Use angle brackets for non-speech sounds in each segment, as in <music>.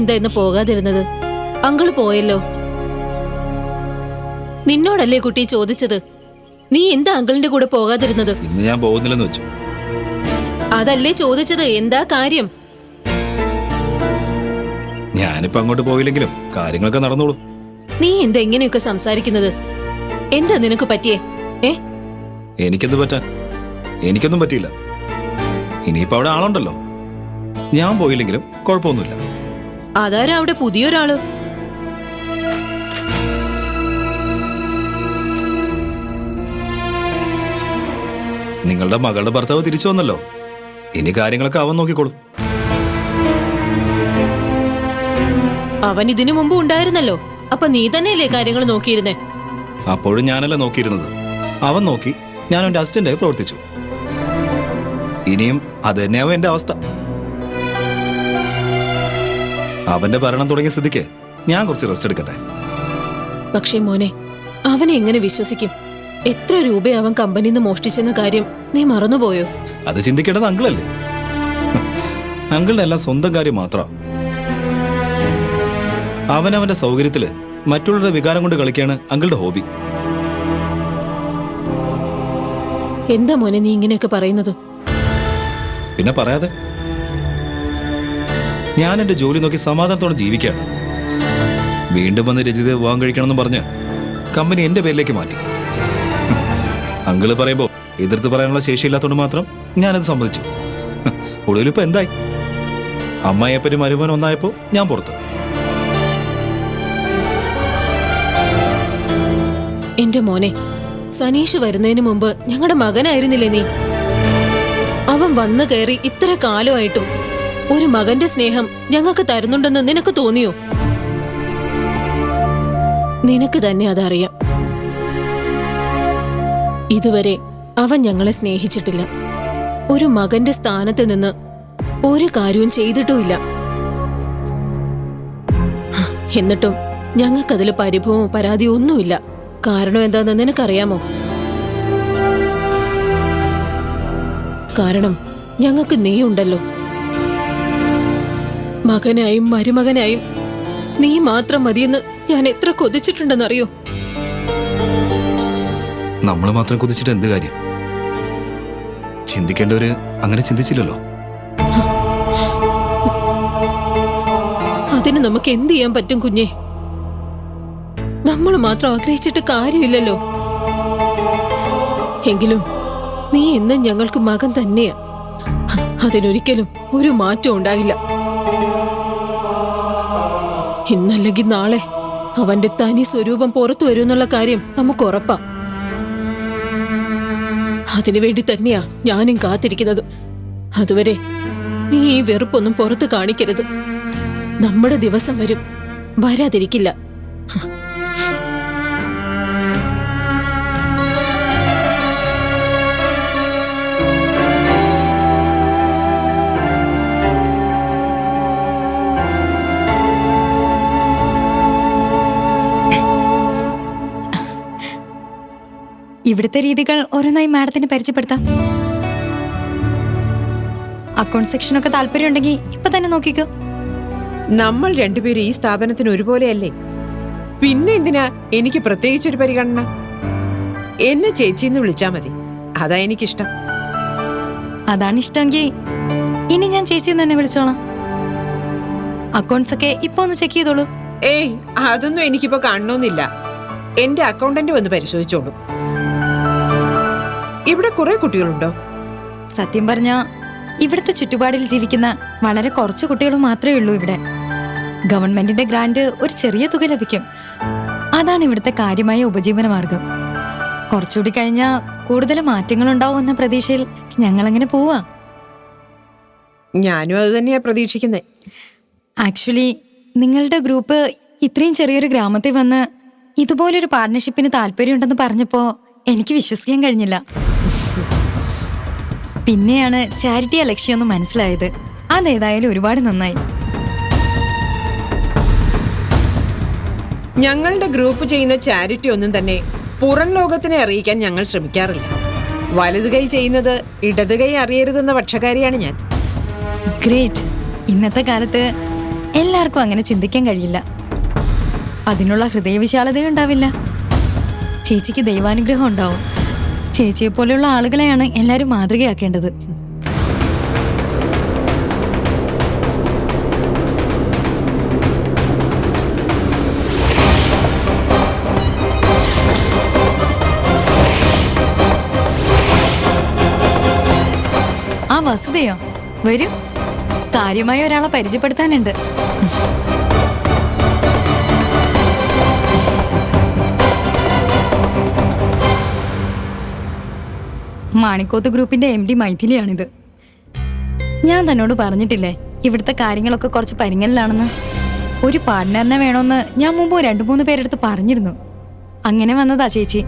എന്താ ഇന്ന് പോകാതിരുന്നത്? അങ്കിൾ പോയല്ലോ. നിന്നോടല്ലേ കുട്ടി ചോദിച്ചത്? നീ എന്താ അങ്കിളിന്റെ കൂടെ പോകാതിരുന്നത്? ഇന്ന് ഞാൻ പോകുന്നില്ലെന്ന് വെച്ചു. അതല്ലേ ചോദിച്ചത്? എന്താ കാര്യം? ഞാനിപ്പോ അങ്ങോട്ട് പോയില്ലെങ്കിലും കാര്യങ്ങളൊക്കെ നടന്നോളൂ. നീ എന്താ ഇങ്ങനെയൊക്കെ സംസാരിക്കുന്നത്? എന്താ നിനക്ക് പറ്റിയേ? ഏ? എനിക്കെന്ത് പറ്റാൻ? എനിക്കൊന്നും പറ്റിയില്ല. ഇനിയിപ്പോ അവിടെ ആളുണ്ടല്ലോ. ഞാൻ പോയില്ലെങ്കിലും കുഴപ്പമൊന്നുമില്ല. അതാരാ അവിടെ പുതിയൊരാൾ? നിങ്ങളുടെ മകളുടെ ഭർത്താവ് തിരിച്ചു വന്നല്ലോ. ഇനി കാര്യങ്ങളൊക്കെ അവൻ നോക്കിക്കോളും. അവൻ ഇതിനു മുമ്പ് ഉണ്ടായിരുന്നല്ലോ. അപ്പൊ നീ തന്നെയല്ലേ കാര്യങ്ങൾ നോക്കിയിരുന്നേ? അപ്പോഴും ഞാനല്ല നോക്കിയിരുന്നത്. അവൻ നോക്കി ഞാൻ എന്റെ അസിസ്റ്റന്റായി പ്രവർത്തിച്ചു. ഇനിയും അത് തന്നെയാവും എന്റെ അവസ്ഥ. അവന്റെ ഭരണം തുടങ്ങിയ സ്ഥിതിക്ക് ഞാൻ കുറച്ച് റെസ്റ്റ് എടുക്കട്ടെ. പക്ഷേ മോനെ അവനെ എങ്ങനെ വിശ്വസിക്കും? എത്ര രൂപ അവൻ കമ്പനിയിൽ നിന്ന് മോഷ്ടിച്ചെന്ന കാര്യം നീ മറന്നുപോയോ? അത് ചിന്തിക്കേണ്ടത് അങ്കിളല്ലേ? അങ്കിളിന്റെ എല്ലാം സ്വന്തം കാര്യം മാത്രം. അവനവന്റെ സൗകര്യത്തിൽ മറ്റുള്ളവരുടെ വികാരം കൊണ്ട് കളിക്കാണ് അങ്കിളുടെ ഹോബി. എന്താ മോനെ നീ ഇങ്ങനെയൊക്കെ പറയുന്നത്? പിന്നെ പറയാതെ. ഞാൻ എന്റെ ജോലി നോക്കി സമാധാനത്തോടെ ജീവിക്കുകയാണ് വീണ്ടും വന്ന് രചിത വിവാഹം കഴിക്കണമെന്ന് പറഞ്ഞ് കമ്പനി എന്റെ പേരിലേക്ക് മാറ്റി. അങ്കിൾ പറയുമ്പോ എതിർത്ത് പറയാനുള്ള ശേഷിയില്ലാത്തതുകൊണ്ട് മാത്രം ഞാനത് സമ്മതിച്ചു. ഒടുവിലിപ്പോ എന്തായി? അമ്മായിയപ്പനും മരുമോനും ഒന്നായപ്പോ ഞാൻ പുറത്ത്. എന്റെ മോനെ സനീഷ് വരുന്നതിന് മുമ്പ് ഞങ്ങളുടെ മകനായിരുന്നില്ലേ നീ? അവൻ വന്നു കയറി ഇത്ര കാലമായിട്ടും ഒരു മകന്റെ സ്നേഹം ഞങ്ങൾക്ക് തരുന്നുണ്ടെന്ന് നിനക്ക് തോന്നിയോ? നിനക്ക് തന്നെ അതറിയാം. ഇതുവരെ അവൻ ഞങ്ങളെ സ്നേഹിച്ചിട്ടില്ല. ഒരു മകന്റെ സ്ഥാനത്ത് നിന്ന് ഒരു കാര്യവും ചെയ്തിട്ടുമില്ല. എന്നിട്ടും ഞങ്ങൾക്കതിൽ പരിഭവമോ പരാതിയോ ഒന്നുമില്ല. കാരണം എന്താണെന്ന് നിനക്കറിയാമോ? കാരണം ഞങ്ങൾക്ക് നീ ഉണ്ടല്ലോ മകനായും മരുമകനായും നീ മാത്രം മതിയെന്ന് ഞാൻ എത്ര കൊതിച്ചിട്ടുണ്ടെന്നറിയോ? നമ്മൾ മാത്രം കൊതിച്ചിട്ട് എന്ത് കാര്യം? ചിന്തിക്കേണ്ടവര് അങ്ങനെ ചിന്തിച്ചില്ലല്ലോ. അതിന് നമുക്ക് എന്ത് ചെയ്യാൻ പറ്റും കുഞ്ഞെ? നമ്മൾ മാത്രം ആഗ്രഹിച്ചിട്ട് കാര്യമില്ലല്ലോ. എങ്കിലും നീ എന്നും ഞങ്ങൾക്ക് മകൻ തന്നെയാ. അതിനൊരിക്കലും ഒരു മാറ്റം ഉണ്ടാകില്ല. ഇന്നല്ലെങ്കിൽ നാളെ അവന്റെ തനി സ്വരൂപം പുറത്തു വരുമെന്നുള്ള കാര്യം നമുക്ക് ഉറപ്പാ. അതിനുവേണ്ടി തന്നെയാ ഞാനും കാത്തിരിക്കുന്നത്. അതുവരെ നീ ഈ വെറുപ്പൊന്നും പുറത്ത് കാണിക്കരുത്. നമ്മുടെ ദിവസം വരും. വരാതിരിക്കില്ല. ഇവിടുത്തെ രീതികൾ ഓരോന്നായി മാഡത്തിന് പരിചയപ്പെടുത്താം. അക്കൗണ്ട് സെക്ഷനൊക്കെ താല്പര്യമുണ്ടെങ്കിൽ ഇപ്പൊ തന്നെ നോക്കിക്കോ. നമ്മൾ രണ്ടുപേരും ഈ സ്ഥാപനത്തിന് ഒരുപോലെയല്ലേ? പിന്നെ എന്തിനാ എനിക്ക് പ്രത്യേകിച്ച് ഒരു പരിഗണന? എന്നെ ചേച്ചിന്ന് വിളിച്ചാ മതി. അതാ എനിക്കിഷ്ടം. അതാണ് ഇഷ്ടമെങ്കിൽ ഇനി ഞാൻ ചേച്ചി തന്നെ വിളിച്ചോളാം. അക്കൗണ്ട്സ് ഒക്കെ ഇപ്പൊ ഒന്ന് ചെക്ക് ചെയ്തോളൂ. ഏയ് അതൊന്നും എനിക്കിപ്പോ കാണണമെന്നില്ല എന്റെ അക്കൗണ്ടന്റ് വന്ന് പരിശോധിച്ചോളൂ. ഇവിടെ കുറെ കുട്ടികളുണ്ടോ? സത്യം പറഞ്ഞ ഇവിടുത്തെ ചുറ്റുപാടിൽ ജീവിക്കുന്ന വളരെ കുറച്ച് കുട്ടികൾ മാത്രമേ ഉള്ളൂ ഇവിടെ. ഗവൺമെന്റിന്റെ ഗ്രാന്റ് ഒരു ചെറിയ തുക ലഭിക്കും. അതാണ് ഇവിടുത്തെ കാര്യമായ ഉപജീവന മാർഗം. കുറച്ചുകൂടി കഴിഞ്ഞാൽ കൂടുതൽ മാറ്റങ്ങൾ ഉണ്ടാവും എന്ന പ്രതീക്ഷയിൽ ഞങ്ങളങ്ങനെ പോവാ? ഞാനും അത് തന്നെയാ പ്രതീക്ഷിക്കുന്നത് ആക്ച്വലി നിങ്ങളുടെ ഗ്രൂപ്പ് ഇത്രയും ചെറിയൊരു ഗ്രാമത്തിൽ വന്ന് ഇതുപോലൊരു പാർട്ണർഷിപ്പിന് താല്പര്യമുണ്ടെന്ന് പറഞ്ഞപ്പോ എനിക്ക് വിശ്വസിക്കാൻ കഴിഞ്ഞില്ല. പിന്നെയാണ് ചാരിറ്റിയ ലക്ഷ്യമെന്ന് മനസ്സിലായത്. അതേതായാലും ഒരുപാട് നന്നായി. ഞങ്ങളുടെ ഗ്രൂപ്പ് ചെയ്യുന്ന ചാരിറ്റി ഒന്നും തന്നെ പുറം ലോകത്തിനെ അറിയിക്കാൻ ഞങ്ങൾ ശ്രമിക്കാറില്ല. വലത് കൈ ചെയ്യുന്നത് ഇടത് കൈ അറിയരുതെന്ന പക്ഷക്കാരിയാണ് ഞാൻ. ഗ്രേറ്റ് ഇന്നത്തെ കാലത്ത് എല്ലാവർക്കും അങ്ങനെ ചിന്തിക്കാൻ കഴിയില്ല. അതിനുള്ള ഹൃദയവിശാലതയും ഉണ്ടാവില്ല ചേച്ചിക്ക് ദൈവാനുഗ്രഹം ഉണ്ടാവും. ചേച്ചിയെ പോലെയുള്ള ആളുകളെയാണ് എല്ലാവരും മാതൃകയാക്കേണ്ടത്. ആ വസുതയോ വരൂ. കാര്യമായ ഒരാളെ പരിചയപ്പെടുത്താനുണ്ട്. മാണിക്കോത്ത് ഗ്രൂപ്പിന്റെ എം ഡി മൈഥിലിയാണിത്. ഞാൻ തന്നോട് പറഞ്ഞിട്ടില്ലേ ഇവിടുത്തെ കാര്യങ്ങളൊക്കെ കുറച്ച് പരിങ്ങലിലാണെന്ന്. ഒരു പാർട്ട്ണറിനെ വേണമെന്ന് ഞാൻ മുമ്പ് രണ്ടു മൂന്ന് പേരെടുത്ത് പറഞ്ഞിരുന്നു. അങ്ങനെ വന്നതാ ചേച്ചി. <laughs>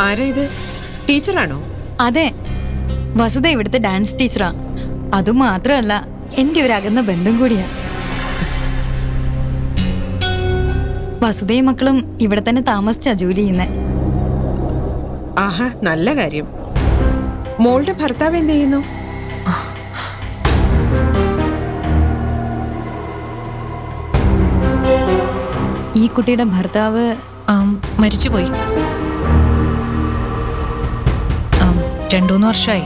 ആരാ ഇത്? ടീച്ചറാണോ? അതെ. വസുത ഇവിടുത്തെ ഡാൻസ് ടീച്ചറാ. അതുമാത്രമല്ല എന്റെ ഒരു അകന്ന ബന്ധം കൂടിയാ. വസുതയും മക്കളും ഇവിടെ തന്നെ താമസിച്ചാ ജോലി ചെയ്യുന്നേ. ആഹാ നല്ല കാര്യം. മോളുടെ ഭർത്താവ് എന്ത് ചെയ്യുന്നു? ഈ കുട്ടിയുടെ ഭർത്താവ് മരിച്ചുപോയി. രണ്ടുമൂന്ന് വർഷമായി.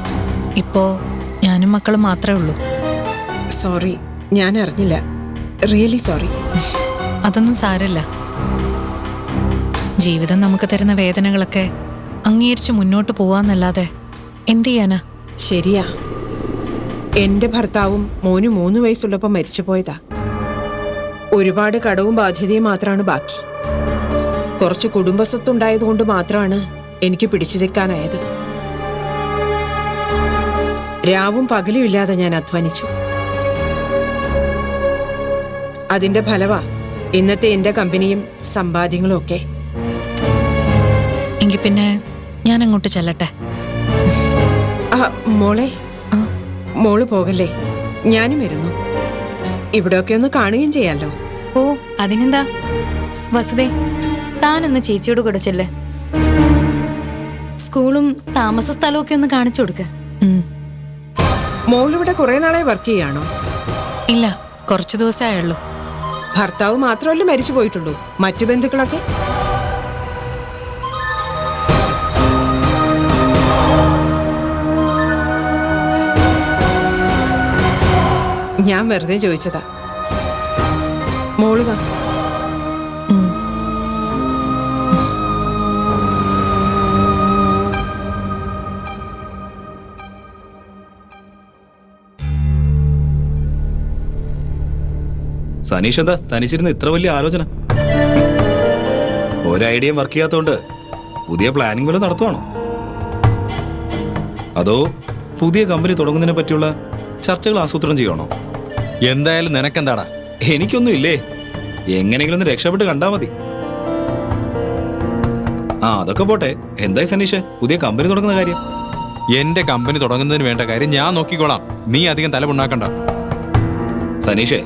ഇപ്പോ ഞാനും മക്കളും മാത്രമേ ഉള്ളൂ. സോറി ഞാൻ അറിഞ്ഞില്ല. Really sorry. അതൊന്നും സാരല്ല ജീവിതം നമുക്ക് തരുന്ന വേദനകളൊക്കെ അംഗീകരിച്ച് മുന്നോട്ട് പോവാന്നല്ലാതെ എന്തു ചെയ്യാനാ? ശരിയാ. എന്റെ ഭർത്താവും മോനും മൂന്ന് വയസ്സുള്ളപ്പോൾ മരിച്ചുപോയതാ ഒരുപാട് കടവും ബാധ്യതയും മാത്രമാണ് ബാക്കി. കുറച്ച് കുടുംബസ്വത്തുണ്ടായതുകൊണ്ട് മാത്രമാണ് എനിക്ക് പിടിച്ചു നിൽക്കാനായത്. രാവും പകലും ഇല്ലാതെ ഞാൻ അധ്വാനിച്ചു. അതിന്റെ ഫലവാ ഇന്നത്തെ എന്റെ കമ്പനിയും സമ്പാദ്യങ്ങളും ഒക്കെ. എങ്കിൽ പിന്നെ ഞാൻ അങ്ങോട്ട് ചെല്ലട്ടെ മോളെ. മോൾ പോകല്ലേ? ഞാനും വരുന്നു. ഇവിടെയൊക്കെ ഒന്ന് കാണുകയും ചെയ്യാലോ. ഓ അതിനെന്താ? വസുദേ താനൊന്ന് ചേച്ചിയോട് കൂടെ ചെല്ല്. സ്കൂളും താമസ സ്ഥലവും ഒക്കെ ഒന്ന് കാണിച്ചു കൊടുക്ക. മോളിവിടെ കുറെ നാളായി വർക്ക് ചെയ്യാണോ? ഇല്ല കുറച്ചു ദിവസമായുള്ളൂ ഭർത്താവ് മാത്രമല്ലേ മരിച്ചു പോയിട്ടുള്ളൂ മറ്റു ബന്ധുക്കളൊക്കെ? ഞാൻ വെറുതെ ചോദിച്ചതാ. മോൾ വാ. സനീഷ് എന്താ? തനിച്ചിരുന്ന് ഇത്ര വലിയ ആലോചന. ഒരു ഐഡിയയും വർക്ക് ചെയ്യാത്തോണ്ട് പുതിയ പ്ലാനിംഗ് വല്ലതും നടത്തുവാണോ? അതോ പുതിയ കമ്പനി തുടങ്ങുന്നതിനെ പറ്റിയുള്ള ചർച്ചകൾ ആസൂത്രണം ചെയ്യുവാണോ? എന്തായാലും നിനക്കെന്താടാ? എനിക്കൊന്നും ഇല്ലേ? എങ്ങനെയെങ്കിലും ഒന്ന് രക്ഷപ്പെട്ട് കണ്ടാ മതി. ആ അതൊക്കെ പോട്ടെ. എന്തായി സനീഷ്? പുതിയ കമ്പനി തുടങ്ങുന്ന കാര്യം? എന്റെ കമ്പനി തുടങ്ങുന്നതിന് വേണ്ട കാര്യം ഞാൻ നോക്കിക്കോളാം. നീ അധികം തലമുണ്ടാക്കണ്ട സനീഷേ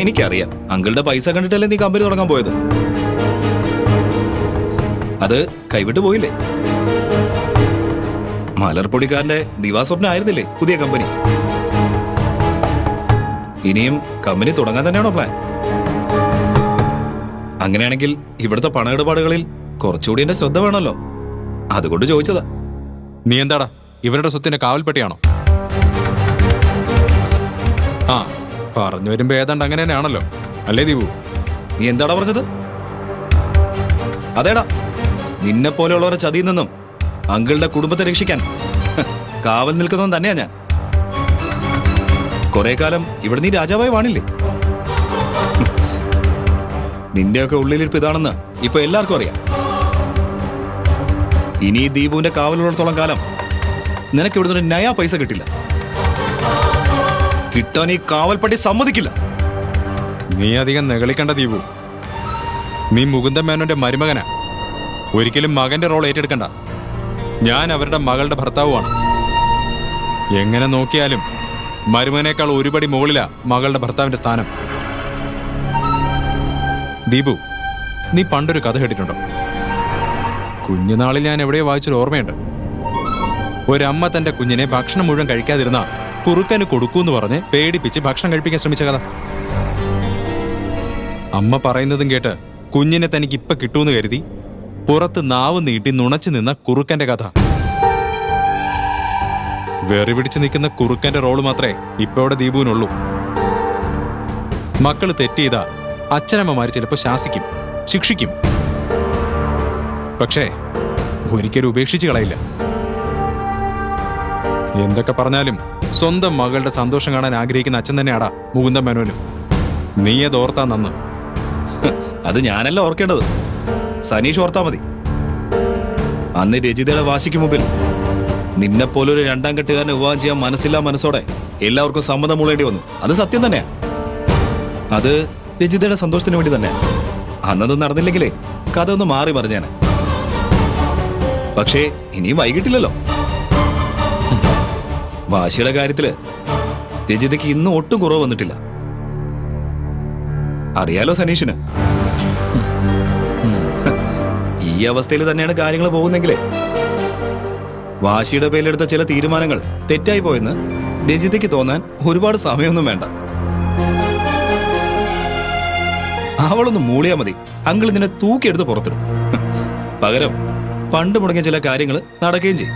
എനിക്കറിയാം. അങ്കിളുടെ പൈസ കണ്ടിട്ടല്ലേ നീ കമ്പനി തുടങ്ങാൻ പോയത്? അത് കൈവിട്ട് പോയില്ലേ? മലർപ്പൊടിക്കാരന്റെ ദിവാസ്വപ്നം ആയിരുന്നില്ലേ പുതിയ കമ്പനി? ഇനിയും കമ്പനി തുടങ്ങാൻ തന്നെയാണോ പ്ലാൻ അങ്ങനെയാണെങ്കിൽ ഇവിടുത്തെ പണമിടപാടുകളിൽ കുറച്ചുകൂടി എന്റെ ശ്രദ്ധ വേണമല്ലോ. അതുകൊണ്ട് ചോദിച്ചതാ. നീ എന്താടാ? ഇവരുടെ സ്വത്തിന്റെ കാവൽപ്പെട്ടിയാണോ? ആ പറഞ്ഞു വരുമ്പോ ഏതാണ്ട് അങ്ങനെ തന്നെയാണല്ലോ. അല്ലേ ദീപു? നീ എന്താടാ പറഞ്ഞത്? അതേടാ. നിന്നെ പോലെയുള്ളവരെ ചതിയിൽ നിന്നും അങ്കിളുടെ കുടുംബത്തെ രക്ഷിക്കാൻ. കാവൽ നിൽക്കുന്നവൻ തന്നെയാ ഞാൻ. കുറെ കാലം ഇവിടെ നീ രാജാവായി വാണില്ലേ. നിന്റെയൊക്കെ ഉള്ളിലിരിപ്പ് ഇതാണെന്ന് ഇപ്പൊ എല്ലാവർക്കും അറിയാം. ഇനി ദീപുവിന്റെ കാവലുള്ളിടത്തോളം കാലം നിനക്ക് ഇവിടുന്ന് ഒരു നയാ പൈസ കിട്ടില്ല. കിട്ടാൻ ഈ കാവൽപ്പട്ടി സമ്മതിക്കില്ല. നീ അധികം നെകളിക്കണ്ട ദീപു. നീ മുകുന്ദൻ മേനോന്റെ മരുമകനാ. ഒരിക്കലും മകന്റെ റോൾ ഏറ്റെടുക്കണ്ട. ഞാൻ അവരുടെ മകളുടെ ഭർത്താവുമാണ്. എങ്ങനെ നോക്കിയാലും മരുമകനേക്കാൾ ഒരുപടി മുകളിലാ മകളുടെ ഭർത്താവിന്റെ സ്ഥാനം. ദീപു നീ പണ്ടൊരു കഥ കേട്ടിട്ടുണ്ടോ? കുഞ്ഞുനാളിൽ ഞാൻ എവിടെയോ വായിച്ചൊരു ഓർമ്മയുണ്ട്. ഒരമ്മ തന്റെ കുഞ്ഞിനെ ഭക്ഷണം മുഴുവൻ കഴിക്കാതിരുന്ന കുറുക്കന് കൊടുക്കൂന്ന് പറഞ്ഞ് പേടിപ്പിച്ച് ഭക്ഷണം കഴിപ്പിക്കാൻ ശ്രമിച്ച കഥ. അമ്മ പറയുന്നതും കേട്ട് കുഞ്ഞിനെ തനിക്ക് ഇപ്പൊ കിട്ടൂന്ന് കരുതി പുറത്ത് നാവ് നീട്ടി നുണച്ചു നിന്ന കുറുക്കന്റെ കഥ. വെറി പിടിച്ച് നിൽക്കുന്ന കുറുക്കന്റെ റോൾ മാത്രമേ ഇപ്പൊ ഇവിടെ ദീപുവിനുള്ളൂ. മക്കൾ തെറ്റെയ്ത അച്ഛനമ്മമാര് ചിലപ്പോ ശാസിക്കും ശിക്ഷിക്കും. പക്ഷേ ഒരിക്കലും ഉപേക്ഷിച്ച് കളയില്ല. എന്തൊക്കെ പറഞ്ഞാലും സ്വന്തം മകളുടെ സന്തോഷം കാണാൻ ആഗ്രഹിക്കുന്ന അച്ഛൻ തന്നെയാടാ മുകുന്ദൻ മേനോനും. നീ അത് ഓർത്താ നന്ന്. <laughs> അത് ഞാനല്ല ഓർക്കേണ്ടത്. സനീഷ് ഓർത്താ മതി. അന്ന് രജിതയുടെ വാശിക്ക് മുമ്പിൽ നിന്നെപ്പോലൊരു രണ്ടാം കെട്ടുകാരനെ വിവാഹം ചെയ്യാൻ മനസ്സില്ല മനസ്സോടെ എല്ലാവർക്കും സമ്മതം മൂളേണ്ടി വന്നു. അത് സത്യം തന്നെയാ. അത് രജിതയുടെ സന്തോഷത്തിന് വേണ്ടി തന്നെയാ. അന്നത് നടന്നില്ലെങ്കിലേ കഥ ഒന്ന് മാറി പറഞ്ഞേനെ പക്ഷേ ഇനിയും വൈകിട്ടില്ലല്ലോ. വാശിയുടെ കാര്യത്തിൽ രജിതയ്ക്ക് ഇന്നും ഒട്ടും കുറവ് വന്നിട്ടില്ല. അറിയാലോ സനീഷിന്. ഈ അവസ്ഥയിൽ തന്നെയാണ് കാര്യങ്ങൾ പോകുന്നെങ്കിലേ. വാശിയുടെ പേരിലെടുത്ത ചില തീരുമാനങ്ങൾ തെറ്റായി പോയെന്ന് രജിതയ്ക്ക് തോന്നാൻ ഒരുപാട് സമയമൊന്നും വേണ്ട. അവളൊന്ന് മൂളിയാ മതി. അങ്കിൾ നിന്നെ തൂക്കിയെടുത്ത് പുറത്തിടും. പകരം പണ്ട് മുടങ്ങിയ ചില കാര്യങ്ങൾ നടക്കുകയും ചെയ്യും.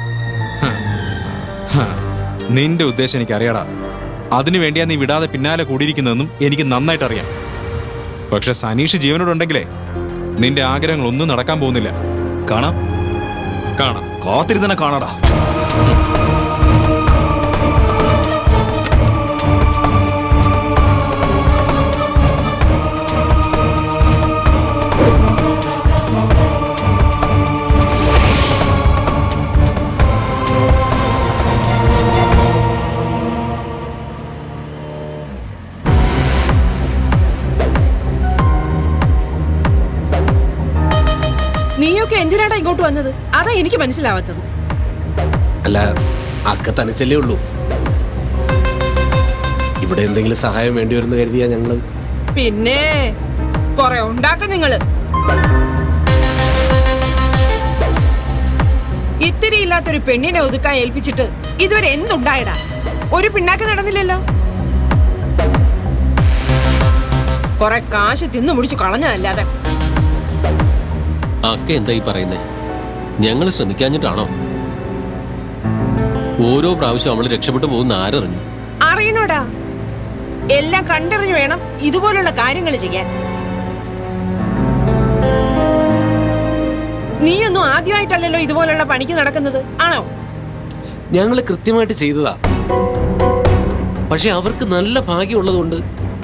നിന്റെ ഉദ്ദേശം എനിക്ക് അറിയാടാ അതിനു വേണ്ടിയാ നീ വിടാതെ പിന്നാലെ കൂടിയിരിക്കുന്നതെന്നും എനിക്ക് നന്നായിട്ട് അറിയാം പക്ഷെ സനീഷ് ജീവനോടുണ്ടെങ്കിലേ നിന്റെ ആഗ്രഹങ്ങൾ ഒന്നും നടക്കാൻ പോകുന്നില്ല. കാണാം. കാണാം. കാത്തിരുന്നെ കാണാടാ. ഇങ്ങോട്ട് വന്നത്? അതാ എനിക്ക് മനസ്സിലാവാത്തത്. അല്ല അക്ക തനിച്ചല്ലേ ഉള്ളൂ. ഇവിടെ എന്തെങ്കിലും സഹായം വേണ്ടി വരുന്ന കരുതിയാ ഞങ്ങൾ. പിന്നെ കൊറേ ഉണ്ടാക്കും നിങ്ങൾ. ഇത്തിരി ഇല്ലാത്തൊരു പെണ്ണിനെ ഒതുക്കാൻ ഏൽപ്പിച്ചിട്ട് ഇതുവരെ എന്തുണ്ടായടാ? ഒരു പിണ്ണാക്ക് നടന്നില്ലല്ലോ? കൊറേ കാശ് തിന്നു മുടിച്ചു കളഞ്ഞതല്ലാതെ. അക്ക എന്തായി പറയുന്നേ? ഞങ്ങൾ ശ്രമിക്കാഞ്ഞിട്ടാണോ? ഓരോ പ്രാവശ്യം അവൾ രക്ഷപ്പെട്ടു പോകുന്ന ആരറിഞ്ഞു? അറിയണോടാ. എല്ലാം കണ്ടറിഞ്ഞു വേണം ഇതുപോലുള്ള കാര്യങ്ങൾ ചെയ്യാൻ. നീയൊന്നും ആദ്യമായിട്ടല്ലല്ലോ ഇതുപോലുള്ള പണിക്ക് നടക്കുന്നത് ആണോ? ഞങ്ങൾ കൃത്യമായിട്ട് ചെയ്തതാ. പക്ഷെ അവർക്ക് നല്ല ഭാഗ്യമുള്ളതുകൊണ്ട്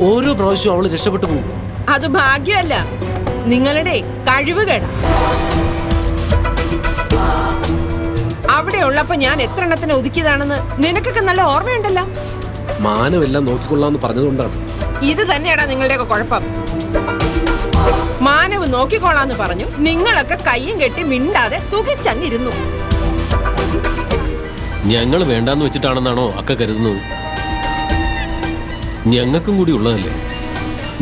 ഓരോ പ്രാവശ്യവും അവൾ രക്ഷപ്പെട്ടു പോകും. അത് ഭാഗ്യമല്ല. നിങ്ങളുടെ കഴിവുകേടാ അവിടെ ഉള്ളപ്പോ ഞാൻ എത്ര എണ്ണത്തിന് ഒതുക്കിയതാണെന്ന് നിനക്കൊക്കെ നല്ല ഓർമ്മയുണ്ടല്ലോ? മാനമെല്ലാം നോക്കിക്കൊള്ളാന്ന് പറഞ്ഞതുകൊണ്ടാണ്. ഇത് തന്നെയാടാ നിങ്ങളുടെയൊക്കെ കുഴപ്പം. മാനവ് നോക്കിക്കോളാന്ന് പറഞ്ഞു നിങ്ങളൊക്കെ കയ്യും കെട്ടി മിണ്ടാതെ സുഖിച്ചങ്ങിരുന്നു. ഞങ്ങൾ വേണ്ടാന്ന് വെച്ചിട്ടാണെന്നാണോ അക്ക കരുതുന്നത്? ഞങ്ങൾക്കും കൂടി ഉള്ളതല്ലേ?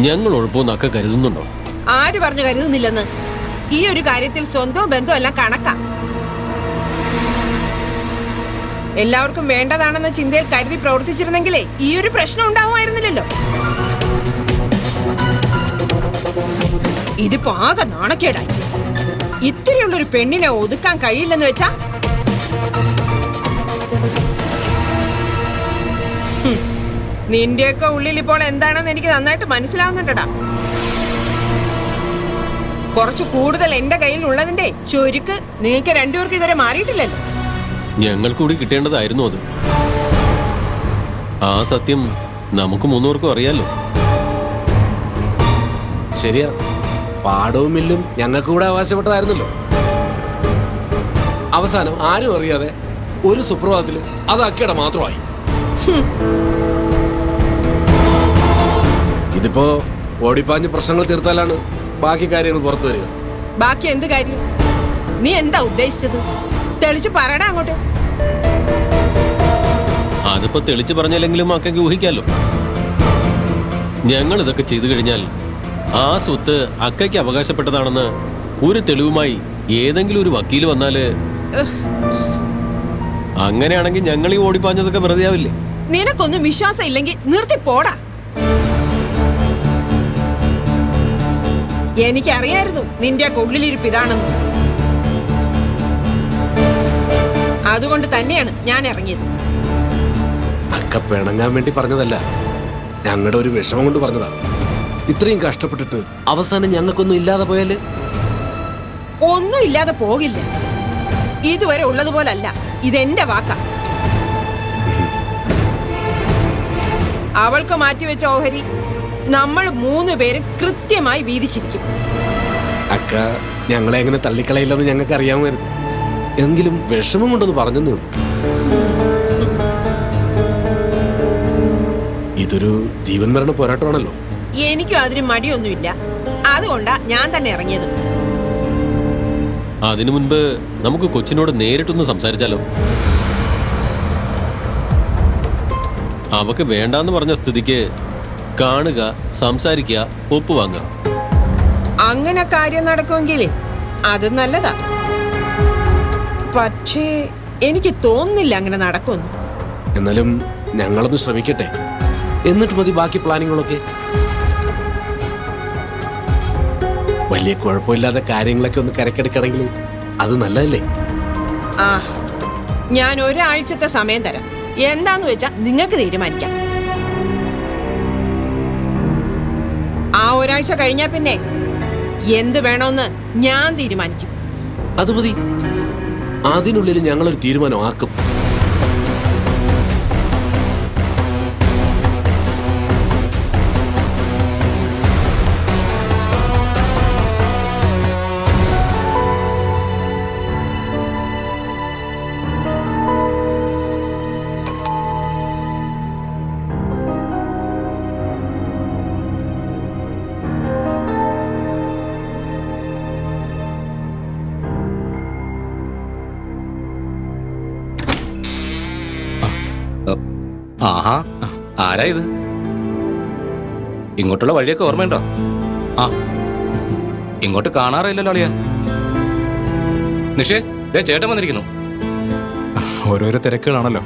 ഞങ്ങൾ ഉഴപ്പോന്ന് അക്ക കരുതുന്നുണ്ടോ? ആര് പറഞ്ഞു കരുതുന്നില്ലെന്ന്? ഈ ഒരു കാര്യത്തിൽ സ്വന്തവും ബന്ധവും എല്ലാം കണക്കാ. എല്ലാവർക്കും വേണ്ടതാണെന്ന ചിന്തയിൽ കരുതി പ്രവർത്തിച്ചിരുന്നെങ്കിലേ ഈ ഒരു പ്രശ്നം ഉണ്ടാവുമായിരുന്നില്ലല്ലോ. ഇതിപ്പോ ആകെ നാണക്കേടായി. ഇത്തിരിയുള്ളൊരു പെണ്ണിനെ ഒതുക്കാൻ കഴിയില്ലെന്ന് വെച്ചാ? നിന്റെയൊക്കെ ഉള്ളിൽ ഇപ്പോൾ എന്താണെന്ന് എനിക്ക് നന്നായിട്ട് മനസ്സിലാവുന്നുണ്ടടാ. കുറച്ച് കൂടുതൽ എന്റെ കയ്യിൽ ഉള്ളതിന്റെ ചുരുക്ക് നിങ്ങൾക്ക് രണ്ടുപേർക്കും ഇതുവരെ മാറിയിട്ടില്ലല്ലോ. ഞങ്ങൾ കൂടി കിട്ടേണ്ടതായിരുന്നു അത്. ആ സത്യം നമുക്ക് മൂന്നുപേർക്കും അറിയാലോ. ശരിയാ. പാടവും മില്ലും ഞങ്ങൾക്ക് കൂടെ അവകാശപ്പെട്ടതായിരുന്നല്ലോ. അവസാനം ആരും അറിയാതെ ഒരു സുപ്രഭാതത്തിൽ അത് അക്കയുടെ മാത്രമായി. ഇതിപ്പോ ഓടിപ്പാഞ്ഞ് പ്രശ്നങ്ങൾ തീർത്താലാണ് ബാക്കി കാര്യങ്ങൾ പുറത്തു വരിക. ബാക്കി എന്ത് കാര്യം? നീ എന്താ ഉദ്ദേശിച്ചത്? തെളിച്ച് പറയടാ അങ്ങോട്ട്. അതിപ്പോ തെളിച്ചു പറഞ്ഞില്ലെങ്കിലും അക്കയ്ക്ക് ഊഹിക്കാലോ. ഞങ്ങൾ ഇതൊക്കെ ചെയ്തു കഴിഞ്ഞാൽ ആ സ്വത്ത് അക്കയ്ക്ക് അവകാശപ്പെട്ടതാണെന്ന് ഒരു തെളിവുമായി ഏതെങ്കിലും ഒരു വക്കീൽ വന്നാൽ അങ്ങനെയാണെങ്കിൽ ഞങ്ങൾ ഈ ഓടിപ്പാഞ്ഞതൊക്കെ വെറുതെ ആവില്ലേ? നിനക്കൊന്നും വിശ്വാസം ഇല്ലെങ്കിൽ നിർത്തി പോടാ. എനിക്കറിയായിരുന്നു നിന്റെ ഉള്ളിലിരിപ്പ് ഇതാണെന്ന്. അതുകൊണ്ട് തന്നെയാണ് ഞാൻ ഇറങ്ങിയത്. അക്ക പിണങ്ങാൻ വേണ്ടി പറഞ്ഞതല്ല. ഞങ്ങളുടെ ഒരു വിഷമം കൊണ്ട് പറഞ്ഞതാ. ഇത്രയും കഷ്ടപ്പെട്ടിട്ട് അവസാനം ഞങ്ങൾക്കൊന്നും ഇല്ലാതെ പോയാൽ? ഒന്നും ഇല്ലാതെ പോകില്ല. ഇതുവരെ ഉള്ളതുപോലല്ല. ഇതെന്റെ വാക്ക. അവൾക്ക് മാറ്റിവെച്ച ഓഹരി നമ്മൾ മൂന്ന് പേരും കൃത്യമായി വീതിച്ചിരിക്കും. അക്ക ഞങ്ങളെ എങ്ങനെ തള്ളിക്കളയില്ലെന്ന് ഞങ്ങൾക്ക് അറിയാമായിരുന്നു എങ്കിലും വിഷമം കൊണ്ടൊന്ന് പറഞ്ഞെന്നേ ഇതൊരു ജീവൻ മരണ പോരാട്ടമാണല്ലോ. എനിക്കും അതിന് മടിയൊന്നുമില്ല. അതുകൊണ്ടാ ഞാൻ തന്നെ ഇറങ്ങിയത്. അതിനു മുൻപ് നമുക്ക് കൊച്ചിനോട് നേരിട്ടൊന്ന് സംസാരിച്ചാലോ? അവക്ക് വേണ്ടാന്ന് പറഞ്ഞ സ്ഥിതിക്ക് കാണുക സംസാരിക്കുക ഒപ്പുവാങ്ങുക. അങ്ങനെ കാര്യം നടക്കുമെങ്കിൽ അത് നല്ലതാ. പക്ഷേ എനിക്ക് തോന്നുന്നില്ല അങ്ങനെ നടക്കുമെന്ന്. എന്നാലും ഞങ്ങളൊന്ന് ശ്രമിക്കട്ടെ. എന്നിട്ട് മതി ബാക്കി പ്ലാനിങ്ങുകളൊക്കെ. വലിയ കുഴപ്പമില്ലാത്ത കാര്യങ്ങളൊക്കെ ഒന്ന് കരക്കെടുക്കണമെങ്കിൽ അത് നല്ലതല്ലേ? ആ ഞാൻ ഒരാഴ്ചത്തെ സമയം തരാം. എന്താന്ന് വെച്ചാ നിങ്ങൾക്ക് തീരുമാനിക്കാം. ആ ഒരാഴ്ച കഴിഞ്ഞാ പിന്നെ എന്ത് വേണമെന്ന് ഞാൻ തീരുമാനിക്കും. അത് മതി. അതിനുള്ളിൽ ഞങ്ങളൊരു തീരുമാനം ആക്കും. ആരാ ഇത്. ഇങ്ങോട്ടുള്ള വഴിയൊക്കെ ഓർമ്മയുണ്ടോ? ആ. ഇങ്ങോട്ട് കാണാറില്ലല്ലോ അളിയ. നിഷേ ദേ ചേട്ടൻ വന്നിരിക്കുന്നു. ഓരോരോ തിരക്കുകളാണല്ലോ.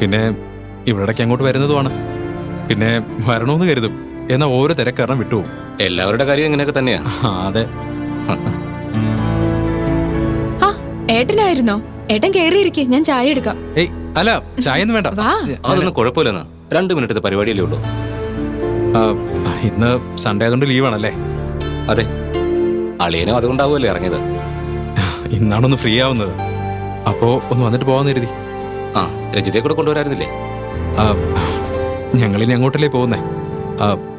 പിന്നെ ഇവിടേക്ക് അങ്ങോട്ട് വരുന്നതുമാണ്. പിന്നെ വരണമെന്ന് കരുതും. എന്നാ ഓരോ തിരക്കാരണം വിട്ടുപോകും എല്ലാവരുടെ കാര്യം ഇങ്ങനെയൊക്കെ തന്നെയാ. അതെ. ആ ഏട്ടനായിരുന്നോ? ഏട്ടൻ കേറിയിരിക്കെ ഞാൻ ചായ എടുക്കാം. ഏയ് അല്ല ചായ ഒന്നും വേണ്ട അതൊന്നും കുഴപ്പമില്ലെന്ന്. രണ്ട് മിനിറ്റത്തെ പരിപാടിയല്ലേ ഉള്ളൂ. ഇന്ന് സൺഡേ ആയതുകൊണ്ട് ലീവാണല്ലേ അതെ. അളിയനും അതുകൊണ്ടാവുമല്ലേ ഇറങ്ങിയത്. ഇന്നാണൊന്ന് ഫ്രീ ആവുന്നത്. അപ്പോ ഒന്ന് വന്നിട്ട് പോവാന്ന് കരുതി. ആ രജിതയെ കൂടെ കൊണ്ടുവരായിരുന്നില്ലേ ഞങ്ങളിനി അങ്ങോട്ടല്ലേ പോകുന്നേ.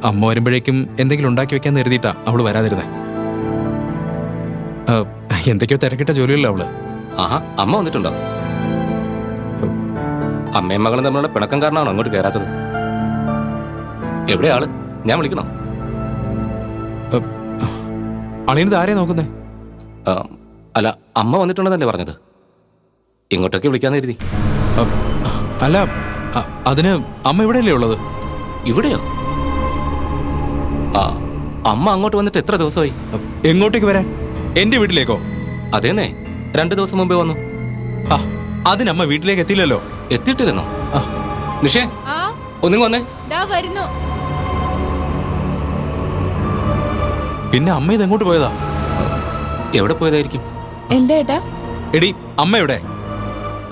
അമ്മ വരുമ്പോഴേക്കും എന്തെങ്കിലും ഉണ്ടാക്കി വെക്കാൻ കരുതിയിട്ടാ അവൾ വരാതിരുന്നേ. എന്തൊക്കെയോ തിരക്കിട്ട ജോലിയല്ലോ അവൾ? ആഹാ അമ്മ വന്നിട്ടുണ്ടോ? അമ്മയും മകളും തമ്മിലുള്ള പിണക്കം കാരണമാണ് അങ്ങോട്ട് കയറാത്തത്? എവിടെയാൾ? ഞാൻ വിളിക്കണോ? അളിയനത് ആരെയാ നോക്കുന്നേ? അല്ല അമ്മ വന്നിട്ടുണ്ടെന്നല്ലേ പറഞ്ഞത്. ഇങ്ങോട്ടൊക്കെ വിളിക്കാന്ന് കരുതി അല്ല അതിന് അമ്മ ഇവിടെയല്ലേ ഉള്ളത്? ഇവിടെയോ? അമ്മ അങ്ങോട്ട് വന്നിട്ട് എത്ര ദിവസമായി? എങ്ങോട്ടേക്ക് വരാൻ? എന്റെ വീട്ടിലേക്കോ? അതേന്നെ രണ്ടു ദിവസം മുമ്പേ വന്നു. ആ അതിനമ്മ വീട്ടിലേക്ക് എത്തിയില്ലല്ലോ. എത്തിയിട്ടിരുന്നോ. നിഷേ ആ. ഒന്നിങ്ങ് വന്നേ. വരുന്നു. പിന്നെ അമ്മ ഇത് എങ്ങോട്ട് പോയതാ? എവിടെ പോയതായിരിക്കും? എന്താ ഏട്ടാ? എടി അമ്മ എവിടെ?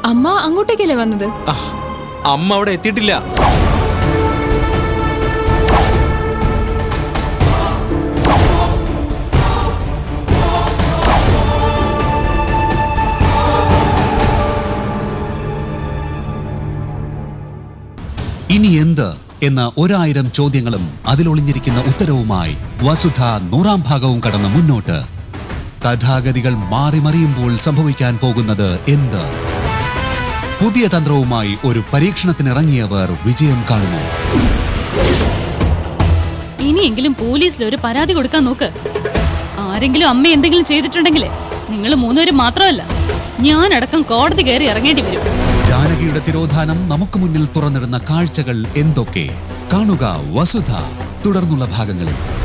അമ്മ അങ്ങോട്ടേക്കല്ലേ വന്നത്? അമ്മ അവിടെ എത്തിയിട്ടില്ല. എന്ന ഒരായിരം ചോദ്യങ്ങളും അതിലൊളിഞ്ഞിരിക്കുന്ന ഉത്തരവുമായി വസുധ നൂറാം ഭാഗവും കടന്ന് മുന്നോട്ട്. കഥാഗതികൾ മാറി മറിയുമ്പോൾ സംഭവിക്കാൻ പോകുന്നത് എന്ത്? പുതിയ തന്ത്രവുമായി ഒരു പരീക്ഷണത്തിനിറങ്ങിയവർ വിജയം കാണുമോ? ഇനിയെങ്കിലും പോലീസിൽ ഒരു പരാതി കൊടുക്കാൻ നോക്ക്. ആരെങ്കിലും അമ്മ എന്തെങ്കിലും ചെയ്തിട്ടുണ്ടെങ്കിൽ നിങ്ങൾ മൂന്നുപേരും മാത്രമല്ല ഞാനടക്കം കോടതി കയറി ഇറങ്ങേണ്ടി വരും. ജാനകിയുടെ തിരോധാനം നമുക്ക് മുന്നിൽ തുറന്നിടുന്ന കാഴ്ചകൾ എന്തൊക്കെ? കാണുക വസുധ. തുടർന്നുള്ള ഭാഗങ്ങളിൽ.